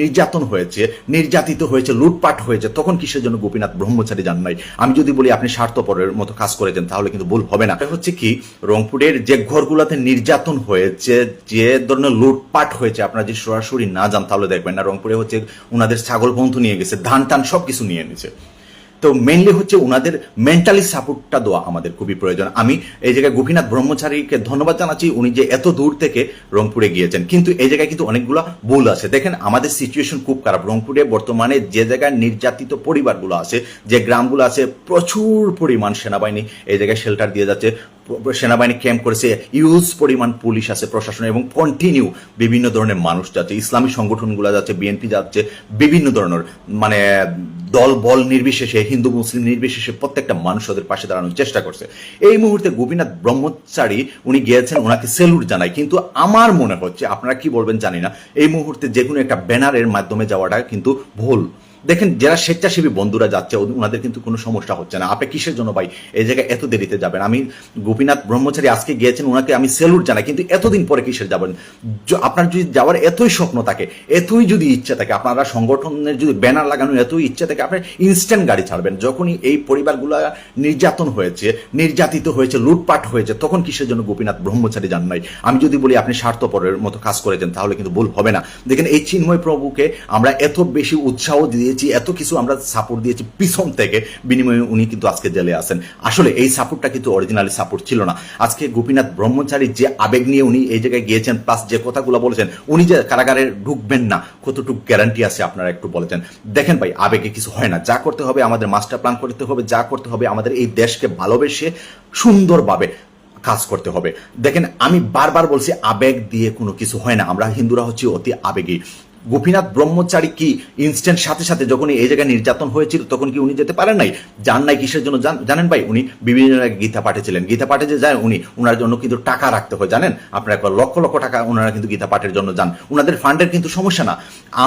নির্যাতন হয়েছে, নির্যাতিত হয়েছে, লুটপাট হয়েছে, তখন কিসের জন্য গোপীনাথ ব্রহ্মচারী যান নাই? আমি যদি বলি, আপনি স্বার্থপরের মতো কাজ করেছেন, তাহলে কিন্তু ভুল হবে না। হচ্ছে কি, রংপুরের যে ঘরগুলোতে নির্যাতন হয়েছে, যে ধরনের লুটপাট হয়েছে, আপনারা যদি সরাসরি না যান, তাহলে দেখবেন না। রংপুরে হচ্ছে ওনাদের ছাগল বন্ধু নিয়ে গেছে ধান টান সব কিছু নিয়ে নিছে। তো মেনলি হচ্ছে ওনাদের মেন্টালি সাপোর্টটা দেওয়া আমাদের খুবই প্রয়োজন। আমি এই জায়গায় গোপীনাথ ব্রহ্মচারীকে ধন্যবাদ জানাচ্ছি, উনি যে এত দূর থেকে রংপুরে গিয়েছেন। কিন্তু এই জায়গায় কিন্তু অনেকগুলো ভুল আছে। দেখেন, আমাদের সিচুয়েশন খুব খারাপ। রংপুরে বর্তমানে যে জায়গায় নির্যাতিত পরিবারগুলো আছে, যে গ্রামগুলো আছে, প্রচুর পরিমাণ সেনাবাহিনী এই জায়গায় শেল্টার দিয়ে যাচ্ছে। সেনাবাহিনী ক্যাম্প করেছে ইউজ পরিমাণ পুলিশ আছে প্রশাসন এবং কন্টিনিউ বিভিন্ন ধরনের মানুষ যাচ্ছে। ইসলামী সংগঠনগুলো যাচ্ছে বিএনপি যাচ্ছে, বিভিন্ন ধরনের মানে দল, বল নির্বিশেষে, হিন্দু, মুসলিম নির্বিশেষে প্রত্যেকটা মানুষ ওদের পাশে দাঁড়ানোর চেষ্টা করছে। এই মুহূর্তে গোপীনাথ ব্রহ্মচারী, উনি গিয়েছেন ওনাকে সেলুট জানাই কিন্তু আমার মনে হচ্ছে, আপনারা কি বলবেন জানি না, এই মুহূর্তে যে কোনো একটা ব্যানারের মাধ্যমে যাওয়াটা কিন্তু ভুল। দেখেন, যারা স্বেচ্ছাসেবী বন্ধুরা যাচ্ছে ওনাদের কিন্তু কোনো সমস্যা হচ্ছে না। আপনি কিসের জন্য ভাই এই জায়গায় এত দেরিতে যাবেন? আমি গোপীনাথ ব্রহ্মচারী আজকে গিয়েছেন, ওনাকে আমি সেলুট জানাই, কিন্তু এতদিন পরে কিসের যাবেন? আপনার যদি যাওয়ার এতই স্বপ্ন থাকে, এতই যদি ইচ্ছা থাকে, আপনারা সংগঠনের যদি ব্যানার লাগানোর এতই ইচ্ছা থাকে, আপনি ইনস্ট্যান্ট গাড়ি ছাড়বেন। যখনই এই পরিবারগুলো নির্যাতন হয়েছে, নির্যাতিত হয়েছে, লুটপাট হয়েছে, তখন কিসের জন্য গোপীনাথ ব্রহ্মচারী যান নাই? আমি যদি বলি, আপনি স্বার্থপরের মতো কাজ করেছেন, তাহলে কিন্তু ভুল হবে না। দেখেন, এই চিন্ময় প্রভুকে আমরা এত বেশি উৎসাহ দিয়েছি, এত কিছু আমরা সাপোর্ট দিয়েছি পিছন থেকে। বিনিময়ে উনি কিন্তু আজকে জেলে আছেন। আসলে এই সাপোর্টটা কিন্তু অরিজিনালি সাপোর্ট ছিল না। আজকে গোপীনাথ ব্রহ্মচারী যে আবেগ নিয়ে উনি এই জায়গায় গিয়েছেন প্লাস যে কথাগুলো বলেছেন, উনি যে কারাগারে ঢুকবেন না, কতটুকু গ্যারান্টি আছে আপনারা একটু বলেছেন? দেখেন ভাই, আবেগে কিছু হয় না। যা করতে হবে আমাদের মাস্টার প্ল্যান করতে হবে, যা করতে হবে আমাদের এই দেশকে ভালোবেসে সুন্দরভাবে কাজ করতে হবে। দেখেন, আমি বারবার বলছি, আবেগ দিয়ে কোনো কিছু হয় না। আমরা হিন্দুরা হচ্ছি অতি আবেগী। গোপীনাথ ব্রহ্মচারী কি ইনস্ট্যান্ট সাথে সাথে যখন এই জায়গায় নির্যাতন হয়েছিল, তখন কি উনি যেতে পারেন নাই? যান নাই কিসের জন্য? জানেন ভাই, উনি বিভিন্ন জায়গায় গীতা পাঠিয়েছিলেন গীতা পাঠে যে যায় উনি ওনার জন্য কিন্তু টাকা রাখতে হয়, জানেন? আপনার একবার লক্ষ লক্ষ টাকা ওনারা কিন্তু গীতা পাঠের জন্য যান। ওনাদের ফান্ডের কিন্তু সমস্যা না।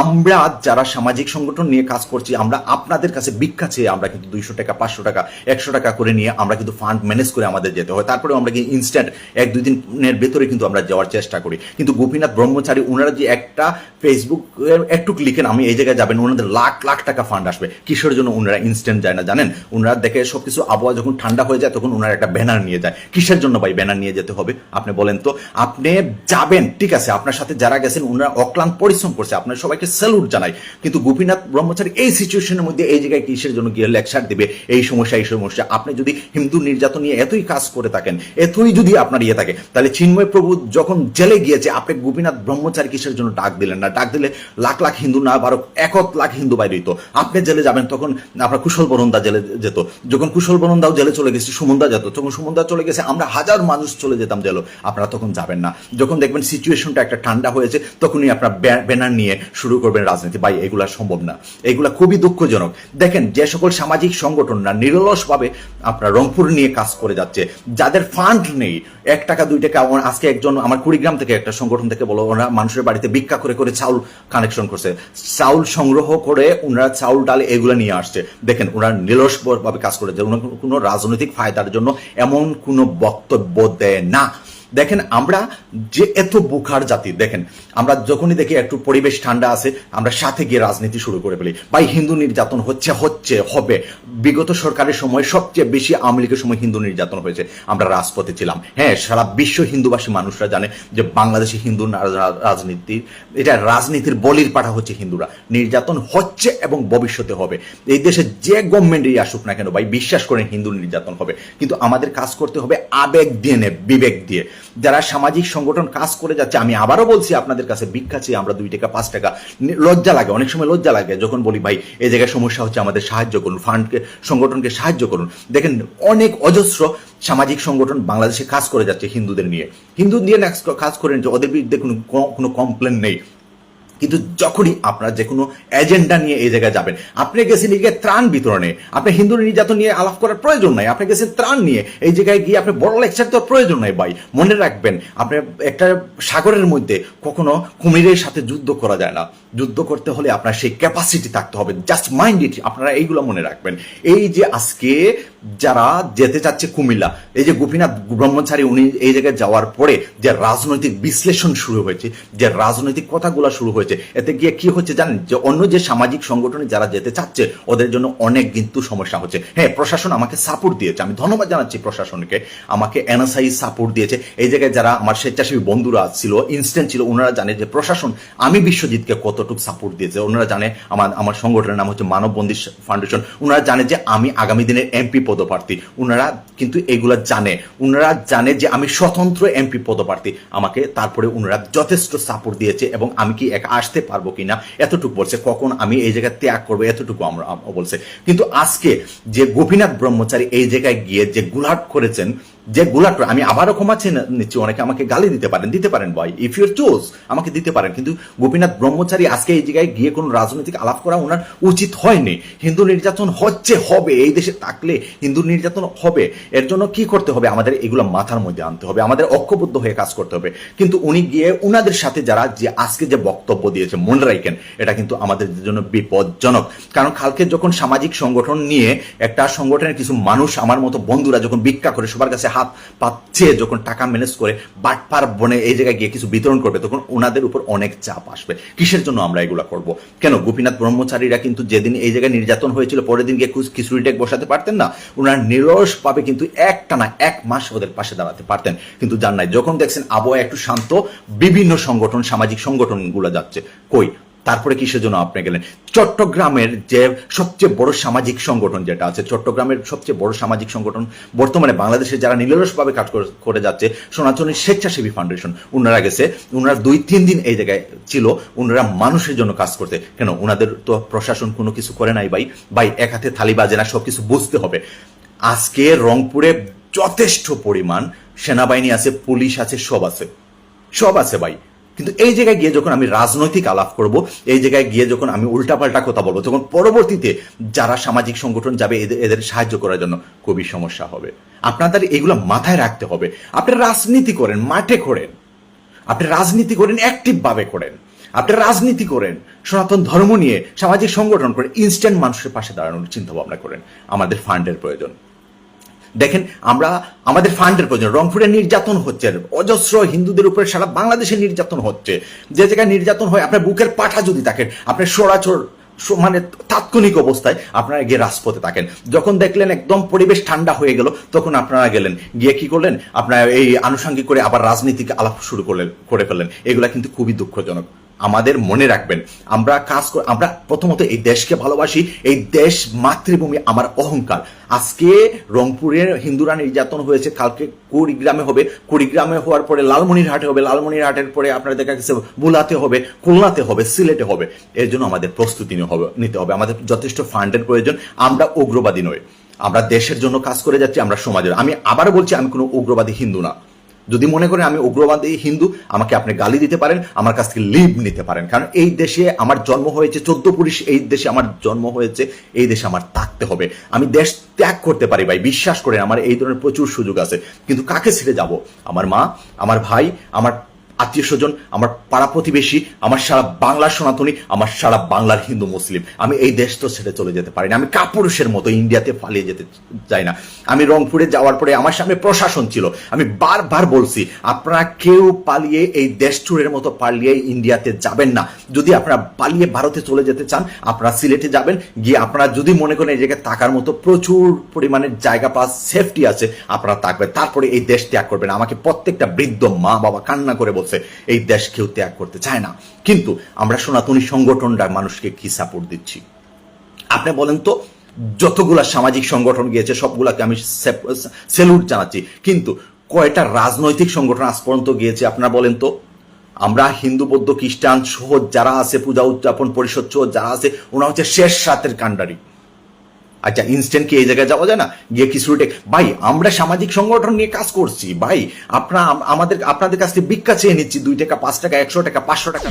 আমরা যারা সামাজিক সংগঠন নিয়ে কাজ করছি, আমরা আপনাদের কাছে ভিক্ষা চেয়ে আমরা কিন্তু দুইশো টাকা, পাঁচশো টাকা, একশো টাকা করে নিয়ে আমরা কিন্তু ফান্ড ম্যানেজ করে আমাদের যেতে হয়। তারপরে আমরা কিন্তু ইনস্ট্যান্ট এক দুই দিনের ভেতরে কিন্তু আমরা যাওয়ার চেষ্টা করি। কিন্তু গোপীনাথ ব্রহ্মচারী ওনারা যে একটা ফেসবুক একটু লিখেন, আমি এই জায়গায় যাবেন ওনাদের লাখ লাখ টাকা ফান্ড আসবে। কিসের জন্য ওনারা ইনস্ট্যান্ট যায় না, জানেন? ওনারা দেখে সবকিছু আবহাওয়া যখন ঠান্ডা হয়ে যায়, তখন ওনারা একটা ব্যানার নিয়ে যায়। কিসের জন্য ভাই ব্যানার নিয়ে যেতে হবে? আপনি বলেন তো। আপনি যাবেন, ঠিক আছে, আপনার সাথে যারা গেছেন ওনারা অক্লান্ত পরিশ্রম করছে। আপনার সবাইকে স্যালুট জানাই। কিন্তু গোপীনাথ ব্রহ্মচারী এই সিচুয়েশনের মধ্যে এই জায়গায় কিসের জন্য গিয়ে লেকচার দিবে? এই সমস্যা এই সমস্যা। আপনি যদি হিন্দু নির্যাতন নিয়ে এতই কাজ করে থাকেন, এতই যদি আপনার ইয়ে থাকে, তাহলে চিন্ময় প্রভু যখন জেলে গিয়েছে, আপনি গোপীনাথ ব্রহ্মচারী কিসের জন্য ডাক দিলেন না? ডাক দিলে লাখ লাখ হিন্দু না, বারো একত লাখ হিন্দু বাইরে হইতো আপনি জেলে যাবেন তখন আপনার কুশল বরন্দা জেলে যেত। যখন কুশল বরন্দাও জেলে চলে গেছে, সুমন্দা যেত। তখন সুমন্দা চলে গেছে, আমরা হাজার মানুষ চলে যেতাম জেলো আপনারা তখন যাবেন না। যখন দেখবেন সিচুয়েশনটা একটা ঠান্ডা হয়েছে, তখনই আপনার ব্যানার নিয়ে শুরু করবেন রাজনীতি। ভাই, এগুলা সম্ভব না। এগুলা খুবই দুঃখজনক। দেখেন, যে সকল সামাজিক সংগঠনরা নিরলসভাবে আপনার রংপুর নিয়ে কাজ করে যাচ্ছে, যাদের ফান্ড নেই, এক টাকা, দুই টাকা আজকে একজন, আমার কুড়িগ্রাম থেকে একটা সংগঠন থেকে বলো, ওরা মানুষের বাড়িতে ভিক্ষা করে করে চাউল কানেকশন করছে। চাউল সংগ্রহ করে ওনারা চাউল, ডাল এগুলো নিয়ে আসছে। দেখেন ওনারা নিরসভাবে কাজ করে ওনার কোনো রাজনৈতিক ফায়দার জন্য এমন কোনো বক্তব্য দেয় না। দেখেন, আমরা যে এত বুখার জাতি, দেখেন, আমরা যখনই দেখি একটু পরিবেশ ঠান্ডা আছে, আমরা সাথে গিয়ে রাজনীতি শুরু করে ফেলি। ভাই, হিন্দু নির্যাতন হচ্ছে হচ্ছে, হবে। বিগত সরকারের সময় সবচেয়ে বেশি আওয়ামী লীগের সময় হিন্দু নির্যাতন হয়েছে। আমরা রাজপথে ছিলাম। হ্যাঁ সারা বিশ্ব হিন্দুবাসী মানুষরা জানে যে বাংলাদেশি হিন্দু রাজনীতি, এটা রাজনীতির বলির পাঠা হচ্ছে হিন্দুরা। নির্যাতন হচ্ছে এবং ভবিষ্যতে হবে। এই দেশে যে গভর্নমেন্টই আসুক না কেন, ভাই, বিশ্বাস করেন হিন্দু নির্যাতন হবে। কিন্তু আমাদের কাজ করতে হবে আবেগ দিয়ে নে, বিবেক দিয়ে। যারা সামাজিক সংগঠন কাজ করে যাচ্ছে, আমি আবারও বলছি, আপনাদের কাছে ভিক্ষা চেয়ে আমরা দুই টাকা, পাঁচ টাকা লজ্জা লাগে, অনেক সময় লজ্জা লাগে, যখন বলি, ভাই, এই জায়গায় সমস্যা হচ্ছে, আমাদের সাহায্য করুন, ফান্ডকে, সংগঠনকে সাহায্য করুন। দেখেন, অনেক অজস্র সামাজিক সংগঠন বাংলাদেশে কাজ করে যাচ্ছে হিন্দুদের নিয়ে। হিন্দু নিয়ে কাজ করে ওদের বিরুদ্ধে কোনো কোনো কমপ্লেন নেই। কিন্তু যখনই আপনারা যে কোনো এজেন্ডা নিয়ে এই জায়গায় যাবেন, আপনি গেছেন এই ত্রাণ বিতরণে, আপনি হিন্দু নির্যাতন নিয়ে আলাপ করার প্রয়োজন নাই, আপনি গেছেন ত্রাণ নিয়ে, এই জায়গায় গিয়ে আপনি বড় লেকচার তো প্রয়োজন নাই ভাই, মনে রাখবেন, আপনি একটা সাগরের মধ্যে কখনো কুমিরের সাথে যুদ্ধ করা যায় না। যুদ্ধ করতে হলে আপনার সেই ক্যাপাসিটি থাকতে হবে। জাস্ট মাইন্ড ইট আপনারা এইগুলো মনে রাখবেন। এই যে আজকে যারা যেতে চাচ্ছে কুমিল্লা, এই যে গোপীনাথ ব্রহ্মচারী উনি এই জায়গায় যাওয়ার পরে যে রাজনৈতিক বিশ্লেষণ শুরু হয়েছে, যে রাজনৈতিক কথাগুলো শুরু হয়েছে, এতে গিয়ে কি হচ্ছে জানেন? যে অন্য যে সামাজিক সংগঠনে যারা যেতে চাচ্ছে, ওদের জন্য অনেক কিন্তু সমস্যা হচ্ছে। হ্যাঁ প্রশাসন আমাকে সাপোর্ট দিয়েছে। আমি ধন্যবাদ জানাচ্ছি প্রশাসনকে। আমাকে এনএসআই সাপোর্ট দিয়েছে। এই জায়গায় যারা আমার স্বেচ্ছাসেবী বন্ধুরা ছিল ইনস্ট্যান্ট ছিল, ওনারা জানে যে প্রশাসন, আমি বিশ্বজিৎকে কতটুকু সাপোর্ট দিয়েছে। ওনারা জানে আমার আমার সংগঠনের নাম হচ্ছে মানববন্দী ফাউন্ডেশন ওনারা জানে যে আমি আগামী দিনের এমপি পদপ্রার্থী। ওনারা কিন্তু এগুলা জানে। ওনারা জানে যে আমি স্বতন্ত্র এমপি পদপ্রার্থী। আমাকে তারপরে ওনারা যথেষ্ট সাপোর্ট দিয়েছে এবং আমি কি একা আসতে পারব কিনা, এতটুকু বলছে। কখন আমি এই জায়গায় ত্যাগ করব, এতটুকু আমরা বলছে। কিন্তু আজকে যে গোপীনাথ ব্রহ্মচারী এই জায়গায় গিয়ে যে গুলাট করেছেন যে গুলাট আমি আবারও ক্ষমা নিচ্ছি, অনেকে আমাকে গালি দিতে পারেন দিতে পারেন ভাই ইফ ইউর চোজ আমাকে দিতে পারেন, কিন্তু গোপীনাথ ব্রহ্মচারী আজকে এই জায়গায় গিয়ে কোনো রাজনৈতিক আলাপ করা ওনার উচিত হয়নি। হিন্দু নির্যাতন হচ্ছে, হবে, এই দেশে থাকলে হিন্দু নির্যাতন হবে। এর জন্য কি করতে হবে? আমাদের এগুলো মাথার মধ্যে আনতে হবে, আমাদের ঐক্যবদ্ধ হয়ে কাজ করতে হবে। কিন্তু উনি গিয়ে উনাদের সাথে যারা যে আজকে যে বক্তব্য দিয়েছে মনে রাখেন, এটা কিন্তু আমাদের জন্য বিপজ্জনক। কারণ কালকে যখন সামাজিক সংগঠন নিয়ে একটা সংগঠনের কিছু মানুষ আমার মতো বন্ধুরা যখন ভিক্ষা করে সবার কাছে হাত পাচ্ছে যখন টাকা ম্যানেজ করে বাটপার বনে এই জায়গায় গিয়ে কিছু বিতরণ করবে, তখন ওনাদের উপর অনেক চাপ আসবে। কিসের জন্য আমরা এগুলো করব? কেন গোপীনাথ ব্রহ্মচারীরা কিন্তু যেদিন এই জায়গায় নির্যাতন হয়েছিল, পরের দিন গিয়ে খিচুড়ি ডেক বসাতে পারতেন না? ওনারা নিরস পাবে কিন্তু একটা না এক মাস ওদের পাশে দাঁড়াতে পারতেন। কিন্তু জান নাই, যখন দেখছেন আবহাওয়া একটু শান্ত, বিভিন্ন সংগঠন, সামাজিক সংগঠনগুলো যাচ্ছে। কই? তারপরে কিসের জন্য আপনি গেলেন? চট্টগ্রামের যে সবচেয়ে বড় সামাজিক সংগঠন যেটা আছে, চট্টগ্রামের সবচেয়ে বড় সামাজিক সংগঠন বর্তমানে বাংলাদেশে যারা নিরলসভাবে কাজ করে- যাচ্ছে, সনাতনী স্বেচ্ছাসেবী ফাউন্ডেশন। ওনারা গেছে ওনারা দুই, তিন দিন এই জায়গায় ছিল ওনারা মানুষের জন্য কাজ করতে। কেন? ওনাদের তো প্রশাসন কোনো কিছু করে নাই ভাই। ভাই, এক হাতে থালি বাজে না, সবকিছু বুঝতে হবে। আজকে রংপুরে যথেষ্ট পরিমাণ সেনাবাহিনী আছে, পুলিশ আছে, সব আছে। সব আছে ভাই। কিন্তু এই জায়গায় গিয়ে যখন আমি রাজনৈতিক আলাপ করব, এই জায়গায় গিয়ে যখন আমি উল্টাপাল্টা কথা বলব, তখন পরবর্তীতে যারা সামাজিক সংগঠন যাবে, এদের এদের সাহায্য করার জন্য খুবই সমস্যা হবে। আপনাদের এগুলো মাথায় রাখতে হবে। আপনি রাজনীতি করেন, মাঠে করেন আপনি রাজনীতি করেন অ্যাক্টিভ ভাবে করেন আপনি রাজনীতি করেন, সনাতন ধর্ম নিয়ে সামাজিক সংগঠন করেন ইনস্ট্যান্ট মানুষের পাশে দাঁড়ানোর চিন্তা ভাবনা করেন। আমাদের ফান্ডের প্রয়োজন। দেখেন, আমরা আমাদের ফান্ডের প্রয়োজন। রংপুরে নির্যাতন হচ্ছে। অজস্র হিন্দুদের উপরে সারা বাংলাদেশে নির্যাতন হচ্ছে। যে জায়গায় নির্যাতন হয়, আপনার বুকের পাঠা যদি থাকেন আপনার সরাচর মানে তাৎক্ষণিক অবস্থায় আপনারা গিয়ে রাজপথে থাকেন। যখন দেখলেন একদম পরিবেশ ঠান্ডা হয়ে গেল, তখন আপনারা গেলেন। গিয়ে কি করলেন? আপনার এই আনুষঙ্গিক করে আবার রাজনীতিকে আলাপ শুরু করলেন, করে ফেললেন। এগুলা কিন্তু খুবই দুঃখজনক। আমাদের মনে রাখবেন। আমরা কাজ কর আমরা প্রথমত এই দেশকে ভালোবাসি, এই দেশ মাতৃভূমি আমার অহংকার। আজকে রংপুরের হিন্দুরা নির্যাতন হয়েছে, কালকে কুড়িগ্রামে হবে। কুড়িগ্রামে হওয়ার পরে লালমনিরহাটে হবে, লালমনিরহাটের পরে আপনারা দেখা গেছে বুলাতে হবে, খুলনাতে হবে, সিলেটে হবে। এর জন্য আমাদের প্রস্তুতি হবে নিতে হবে। আমাদের যথেষ্ট ফান্ডের প্রয়োজন। আমরা উগ্রবাদী নই। আমরা দেশের জন্য কাজ করে যাচ্ছি, আমরা সমাজের আমি আবার বলছি, আমি কোনো উগ্রবাদী হিন্দু না। যদি মনে করেন আমি উগ্রবাদী, হিন্দু, আমাকে আপনি গালি দিতে পারেন, আমার কাছ থেকে লিভ নিতে পারেন। কারণ এই দেশে আমার জন্ম হয়েছে, চোদ্দ পুরুষ এই দেশে আমার জন্ম হয়েছে, এই দেশে আমার থাকতে হবে। আমি দেশ ত্যাগ করতে পারি ভাই, বিশ্বাস করেন, আমার এই ধরনের প্রচুর সুযোগ আছে। কিন্তু কাকে ছেড়ে যাব? আমার মা, আমার ভাই, আমার আত্মীয় স্বজন, আমার পাড়া প্রতিবেশী, আমার সারা বাংলার সনাতনী, আমার সারা বাংলার হিন্দু মুসলিম। আমি এই দেশ তো ছেড়ে চলে যেতে পারি না। আমি কাপুরুষের মতো ইন্ডিয়াতে পালিয়ে যেতে চাই না। আমি রংপুরে যাওয়ার পরে আমার সামনে প্রশাসন ছিল। আমি বারবার বলছি, আপনারা কেউ পালিয়ে এই দেশ ট্যুরের মতো পালিয়ে ইন্ডিয়াতে যাবেন না। যদি আপনারা পালিয়ে ভারতে চলে যেতে চান, আপনারা সিলেটে যাবেন। গিয়ে আপনারা যদি মনে করেন এই জায়গায় থাকার মতো প্রচুর পরিমাণের জায়গা পাস সেফটি আছে, আপনারা থাকবেন। তারপরে এই দেশ ত্যাগ করবেন। আমাকে প্রত্যেকটা বৃদ্ধ মা বাবা কান্না করে বলছে এই দেশ কেউ ত্যাগ করতে চায় না। কিন্তু আমরা সনাতনী সংগঠনটা মানুষকে কি সাপোর্ট দিচ্ছি? আপনি বলেন তো, যতগুলা সামাজিক সংগঠন গিয়েছে, সবগুলাকে আমি সেলুট জানাচ্ছি। কিন্তু কয়টা রাজনৈতিক সংগঠন আজ পর্যন্ত গিয়েছে, আপনারা বলেন তো? আমরা হিন্দু, বৌদ্ধ, খ্রিস্টান সহ যারা আছে, পূজা উদযাপন পরিষদ সহ যারা আছে ওরা হচ্ছে শেষ সাতের কাণ্ডারি। আচ্ছা ইনস্ট্যান্ট কি এই জায়গায় যাওয়া যায় না? গিয়ে কিছু ভাই, আমরা সামাজিক সংগঠন নিয়ে কাজ করছি, ভাই। আপনার আমাদের আপনাদের কাছ থেকে ভিক্ষা চেয়ে নিচ্ছি, দুই টাকা, পাঁচ টাকা, একশো টাকা, পাঁচশো টাকা।